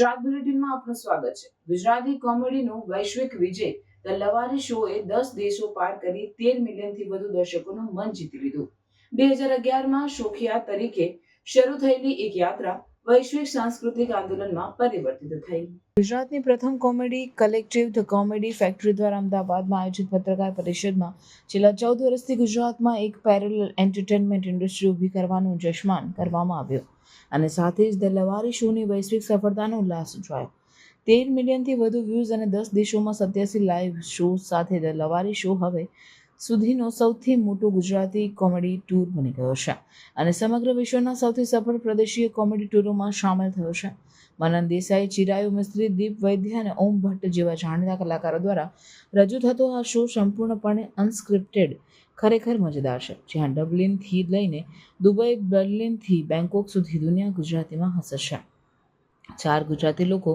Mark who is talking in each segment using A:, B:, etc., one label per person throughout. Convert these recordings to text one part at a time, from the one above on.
A: ગુજરાત બુલેટિનમાં આપનું સ્વાગત છે. ગુજરાતી કોમેડીનો વૈશ્વિક વિજય ધ લવારી શોએ દસ દેશો પાર કરી તેર મિલિયનથી વધુ દર્શકોનું મન જીતી લીધું. બે હજાર અગિયારમાં શોખિયા તરીકે શરૂ થયેલી એક યાત્રા વૈશ્વિક સાંસ્કૃતિક આંદોલનમાં પરિવર્તિત થઈ. ગુજરાતની પ્રથમ comedy collective the comedy factory દ્વારા અમદાવાદમાં આયોજિત પત્રકાર પરિષદમાં છેલ્લા ચૌદ વર્ષથી ગુજરાતમાં એક પેરેલલ એન્ટરટેનમેન્ટ ઇન્ડસ્ટ્રી ઊભી કરવાનું જશમાન કરવામાં આવ્યો. અને સાથે જ ધ લવારી શોની વૈશ્વિક સફળતાનો ઉલ્લાસ ઉજવાયો. તેર મિલિયનથી વધુ વ્યૂઝ અને દસ દેશોમાં સત્યાસી લાઈવ શો સાથે ધ લવારી શો હવે સુધીનો સૌથી મોટો ગુજરાતી કોમેડી ટૂર બની ગયો છે. અને સમગ્ર વિશ્વના સૌથી સફળ પ્રદેશીય કોમેડી ટૂરોમાં સામેલ થયો છે. મનન દેસાઈ, ચિરાયુ મિસ્ત્રી, દીપ વૈદ્ય અને ઓમ ભટ્ટ જેવા જાણીતા કલાકારો દ્વારા રજૂ થતો આ શો સંપૂર્ણપણે અનસ્ક્રિપ્ટેડ ખરેખર મજેદાર છે. જ્યાં ડબલિનથી લઈને દુબઈ, બર્લિનથી બેંકોક સુધી દુનિયા ગુજરાતીમાં હસશે. ચાર ગુજરાતી લોકો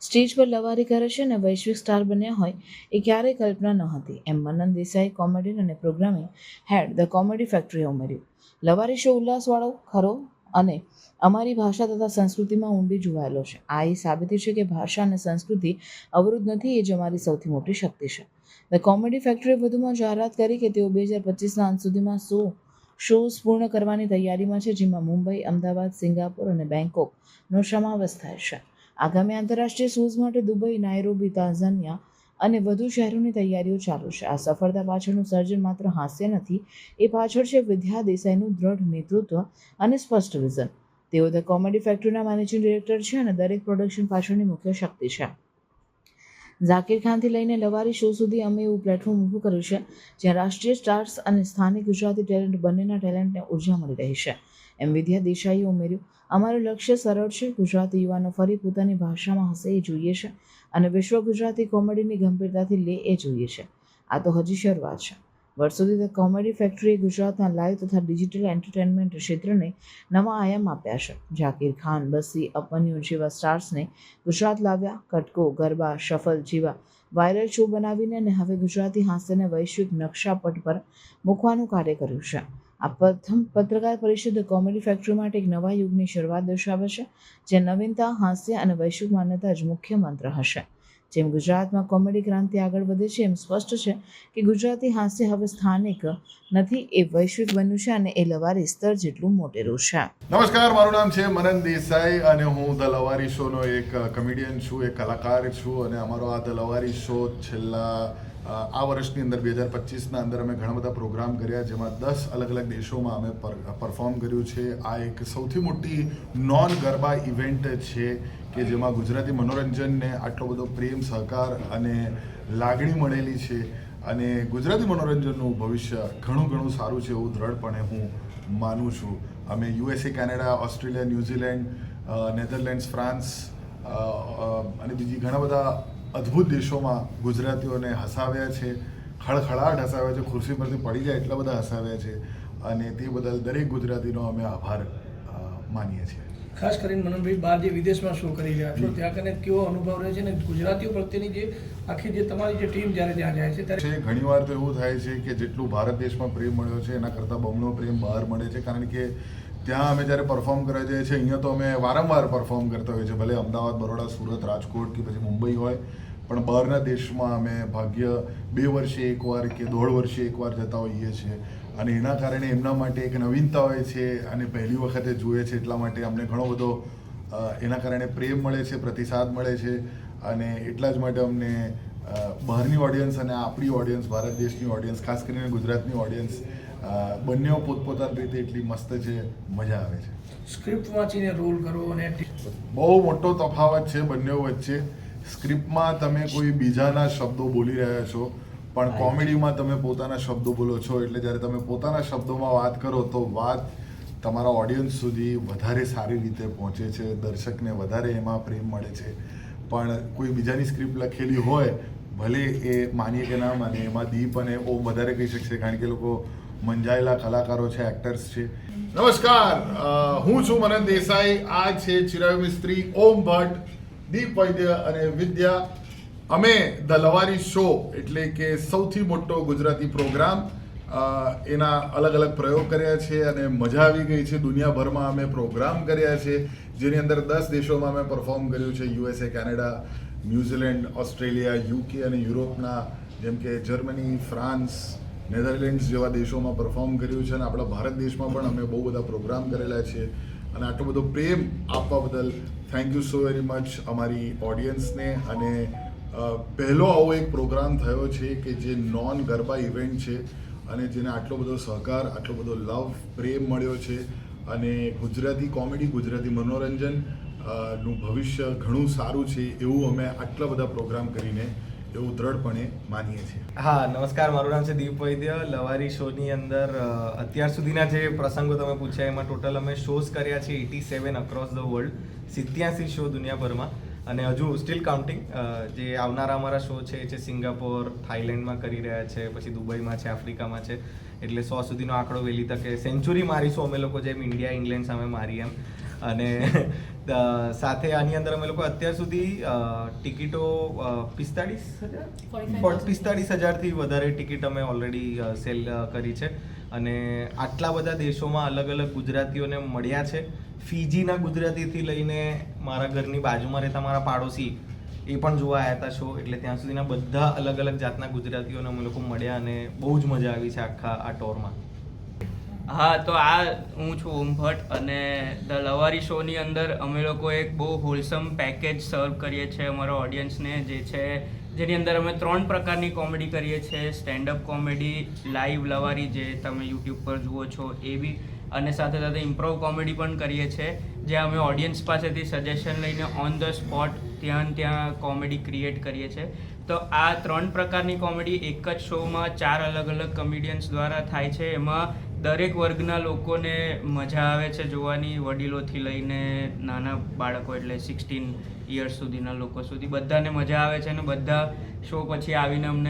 A: સ્ટેજ પર લવારી કરે છે અને વૈશ્વિક સ્ટાર બન્યા હોય એ ક્યારેય કલ્પના ન હતી. એમ મનન દેસાઈ કોમેડી અને પ્રોગ્રામિંગ હેડ ધ કોમેડી ફેક્ટરીએ ઉમેર્યું. લવારી શો ઉલ્લાસવાળો, ખરો અને અમારી ભાષા તથા સંસ્કૃતિમાં ઊંડી જોવાયેલો છે. આ એ સાબિતી છે કે ભાષા અને સંસ્કૃતિ અવરોધ નથી, એ જ અમારી સૌથી મોટી શક્તિ છે. ધ કોમેડી ફેક્ટરીએ વધુમાં જાહેરાત કરી કે તેઓ બે હજાર પચીસના અંત સુધીમાં સો શોઝ પૂર્ણ કરવાની તૈયારીમાં છે, જેમાં મુંબઈ, અમદાવાદ, સિંગાપુર અને બેંકોકનો સમાવેશ થાય છે. આગામી આંતરરાષ્ટ્રીય શોઝ માટે દુબઈ, નાયરોબી, તાઝાનિયા અને વધુ શહેરોની તૈયારીઓ ચાલુ છે. આ સફળતા પાછળનું સર્જન માત્ર હાસ્ય નથી, એ પાછળ છે વિદ્યા દેસાઈનું દ્રઢ નેતૃત્વ અને સ્પષ્ટ વિઝન. તેઓ ધ કોમેડી ફેક્ટરીના મેનેજિંગ ડિરેક્ટર છે અને દરેક પ્રોડક્શન પાછળની મુખ્ય શક્તિ છે. ઝાકીર ખાનથી લઈને લવારી શો સુધી અમે એવું પ્લેટફોર્મ ઊભું કર્યું છે, જ્યાં રાષ્ટ્રીય સ્ટાર્સ અને સ્થાનિક ગુજરાતી ટેલેન્ટ બંનેના ટેલેન્ટને ઊર્જા મળી રહી છે. એમ વિદ્યા દેસાઈએ ઉમેર્યું, અમારું લક્ષ્ય સરળ છે, ગુજરાતી યુવાનો ફરી પોતાની ભાષામાં હશે એ જોઈએ છે. અને વિશ્વ ગુજરાતી કોમેડીની ગંભીરતાથી લે એ જોઈએ છે. આ તો હજી શરૂઆત છે. વર્ષોથી ધ કોમેડી ફેક્ટરીએ ગુજરાતના લાઈવ તથા ડિજિટલ એન્ટરટેનમેન્ટ ક્ષેત્રને નવા આયામ આપ્યા છે. ઝાકીર ખાન બસી અપન્યુ જેવા સ્ટાર્સને ગુજરાત લાવ્યા. કટકો, ગરબા, શફલ જેવા વાયરલ શો બનાવીને અને હવે ગુજરાતી હાસ્યને વૈશ્વિક નકશા પટ પર મૂકવાનું કાર્ય કર્યું છે. આ પ્રથમ પત્રકાર પરિષદ કોમેડી ફેક્ટરી માટે એક નવા યુગની શરૂઆત દર્શાવે છે, જે નવીનતા, હાસ્ય અને વૈશ્વિક માન્યતા જ મુખ્ય મંત્ર હશે. જેમ ગુજરાતમાં કોમેડી ક્રાંતિ આગળ વધે છે, એમ સ્પષ્ટ છે કે ગુજરાતી હાસ્ય હવે સ્થાનિક નથી, એ વૈશ્વિક બન્યું છે અને એ લવારી સ્તર જેટલું મોટેરું છે.
B: નમસ્કાર, મારું નામ છે મનન દેસાઈ અને હું ધ લવારી શોનો એક કમેડિયન છું, એક કલાકાર છું અને અમારો આ ધ લવારી શો છેલ્લા આ વર્ષની અંદર બે હજાર પચીસના અંદર અમે ઘણા બધા પ્રોગ્રામ કર્યા જેમાં દસ અલગ અલગ દેશોમાં અમે પરફોર્મ કર્યું છે. આ એક સૌથી મોટી નોન ગરબા ઇવેન્ટ છે કે જેમાં ગુજરાતી મનોરંજનને આટલો બધો પ્રેમ, સહકાર અને લાગણી મળેલી છે અને ગુજરાતી મનોરંજનનું ભવિષ્ય ઘણું ઘણું સારું છે એવું દ્રઢપણે હું માનું છું. અમે USA Canada Australia New Zealand Netherlands France અને બીજી ઘણા બધા અદ્ભુત દેશોમાં ગુજરાતીઓને હસાવ્યા છે. ખળખળાટ હસાવ્યા છે. ખુરશી પરથી પડી જાય એટલા બધા હસાવ્યા છે. અને તે બદલ દરેક ગુજરાતીનો અમે આભાર માનીએ છીએ.
C: ખાસ કરીને મનનભાઈ બહાર જે વિદેશમાં શો કરી રહ્યા છો, ત્યાં કને કેવો અનુભવ રહે છે ને ગુજરાતીઓ પ્રત્યેની જે આખી જે તમારી જે ટીમ જ્યારે ત્યાં જાય છે, ત્યારે
B: ઘણીવાર તો એવું થાય છે કે જેટલું ભારત દેશમાં પ્રેમ મળ્યો છે, એના કરતાં બમણો પ્રેમ બહાર મળે છે, કારણ કે ત્યાં અમે જ્યારે પરફોર્મ કરવા જઈએ છીએ, અહીંયા તો અમે વારંવાર પરફોર્મ કરતા હોઈએ છીએ, ભલે અમદાવાદ, બરોડા, સુરત, રાજકોટ કે પછી મુંબઈ હોય, પણ બહારના દેશમાં અમે ભાગ્ય બે વર્ષે એકવાર કે દોઢ વર્ષે એકવાર જતા હોઈએ છીએ. અને એના કારણે એમના માટે એક નવીનતા હોય છે અને પહેલી વખતે જુએ છે એટલા માટે અમને ઘણો બધો એના કારણે પ્રેમ મળે છે પ્રતિસાદ મળે છે અને એટલા જ માટે અમને બહારની ઓડિયન્સ અને આપણી ઓડિયન્સ ભારત દેશની ઓડિયન્સ ખાસ કરીને ગુજરાતની ઓડિયન્સ બંને પોતપોતાની રીતે એટલી મસ્ત છે મજા આવે છે.
C: સ્ક્રિપ્ટ વાંચીને રોલ કરો અને
B: બહુ મોટો તફાવત છે બંને વચ્ચે. સ્ક્રિપ્ટમાં તમે કોઈ બીજાના શબ્દો બોલી રહ્યા છો પણ કોમેડીમાં તમે પોતાના શબ્દો બોલો છો એટલે જ્યારે તમે પોતાના શબ્દોમાં વાત કરો તો વાત તમારા ઓડિયન્સ સુધી વધારે સારી રીતે પહોંચે છે દર્શકને વધારે એમાં પ્રેમ મળે છે. પણ કોઈ બીજાની સ્ક્રિપ્ટ લખેલી હોય ભલે એ માનીએ કે ના માને એમાં દીપ અને બહુ વધારે કહી શકશે કારણ કે લોકો મંજાયેલા કલાકારો છે એક્ટર્સ છે. નમસ્કાર હું છું મનન દેસાઈ આ છે ચિરાયુ મિસ્ત્રી ઓમ ભટ્ટ દીપ વૈદ્ય અને વિદ્યા અમે ધ લવારી શો એટલે કે સૌથી મોટો ગુજરાતી પ્રોગ્રામ એના અલગ અલગ પ્રયોગ કર્યા છે અને મજા આવી ગઈ છે. દુનિયાભરમાં અમે પ્રોગ્રામ કર્યા છે, જેની અંદર દસ દેશોમાં અમે પરફોર્મ કર્યું છે. USA Canada New Zealand Australia UK અને યુરોપના, જેમ કે જર્મની ફ્રાન્સ નેધરલેન્ડ્સ જેવા દેશોમાં પરફોર્મ કર્યું છે અને આપણા ભારત દેશમાં પણ અમે બહુ બધા પ્રોગ્રામ કરેલા છે. અને આટલો બધો પ્રેમ આપવા બદલ thank you so very much અમારી ઓડિયન્સને અને પહેલો આવો એક પ્રોગ્રામ થયો છે કે જે નોન ગરબા ઇવેન્ટ છે અને જેને આટલો બધો સહકાર, આટલો બધો લવ પ્રેમ મળ્યો છે અને ગુજરાતી કોમેડી ગુજરાતી મનોરંજનનું ભવિષ્ય ઘણું સારું છે એવું અમે આટલા બધા પ્રોગ્રામ કરીને એવું દ્રઢપણે માનીએ છીએ.
D: હા, નમસ્કાર. મારું નામ છે દીપ વૈદ્ય. લવારી શોની અંદર અત્યાર સુધીના જે પ્રસંગો તમે પૂછ્યા, એમાં ટોટલ અમે શોઝ કર્યા છે eighty seven across the world સિત્યાસી show દુનિયાભરમાં. અને હજુ સ્ટીલ કાઉન્ટિંગ જે આવનારા અમારા શો છે એ છે સિંગાપોર થાઈલેન્ડમાં કરી રહ્યા છે પછી દુબઈમાં છે આફ્રિકામાં છે એટલે સો સુધીનો આંકડો વહેલી તકે સેન્ચુરી મારીશું અમે લોકો જેમ ઇન્ડિયા ઇંગ્લેન્ડ સામે મારી એમ. અને સાથે આની અંદર અમે લોકો અત્યાર સુધી ટિકિટો પિસ્તાળીસ હજાર? પિસ્તાળીસ હજારથી વધારે ટિકિટ અમે ઓલરેડી સેલ કરી છે. અને આટલા બધા દેશોમાં અલગ અલગ ગુજરાતીઓને મળ્યા છે. ફીજીના ગુજરાતીથી લઈને મારા ઘરની બાજુમાં રહેતા મારા પાડોશી એ પણ જોવા આવ્યા હતા શો એટલે ત્યાં સુધીના બધા અલગ અલગ જાતના ગુજરાતીઓને અમે લોકો મળ્યા અને બહુ જ મજા આવી છે આખા આ ટોરમાં.
E: હા, તો આ હું છું ઓમ ભટ્ટ અને ધ લવારી શોની અંદર અમે લોકો એક બહુ હોલસમ પેકેજ સર્વ કરીએ છીએ અમારા ઓડિયન્સને જે છે જેની અંદર અમે ત્રણ પ્રકારની કોમેડી કરીએ છીએ. સ્ટેન્ડઅપ કોમેડી, લાઈવ લવારી જે તમે યુટ્યુબ પર જુઓ છો એવી અને સાથે સાથે ઇમ્પ્રોવ કોમેડી પણ કરીએ છીએ, જ્યાં અમે ઓડિયન્સ પાસેથી સજેશન લઈને ઓન ધ સ્પોટ ત્યાં ત્યાં કોમેડી ક્રિએટ કરીએ છીએ. તો આ ત્રણ પ્રકારની કોમેડી એક જ શોમાં ચાર અલગ અલગ કમેડિયન્સ દ્વારા થાય છે. એમાં દરેક વર્ગના લોકોને મજા આવે છે જોવાની. વડીલોથી લઈને નાના બાળકો એટલે સિક્સટીન ઇયર્સ સુધીના લોકો સુધી બધાને મજા આવે છે અને બધા શો પછી આવીને અમને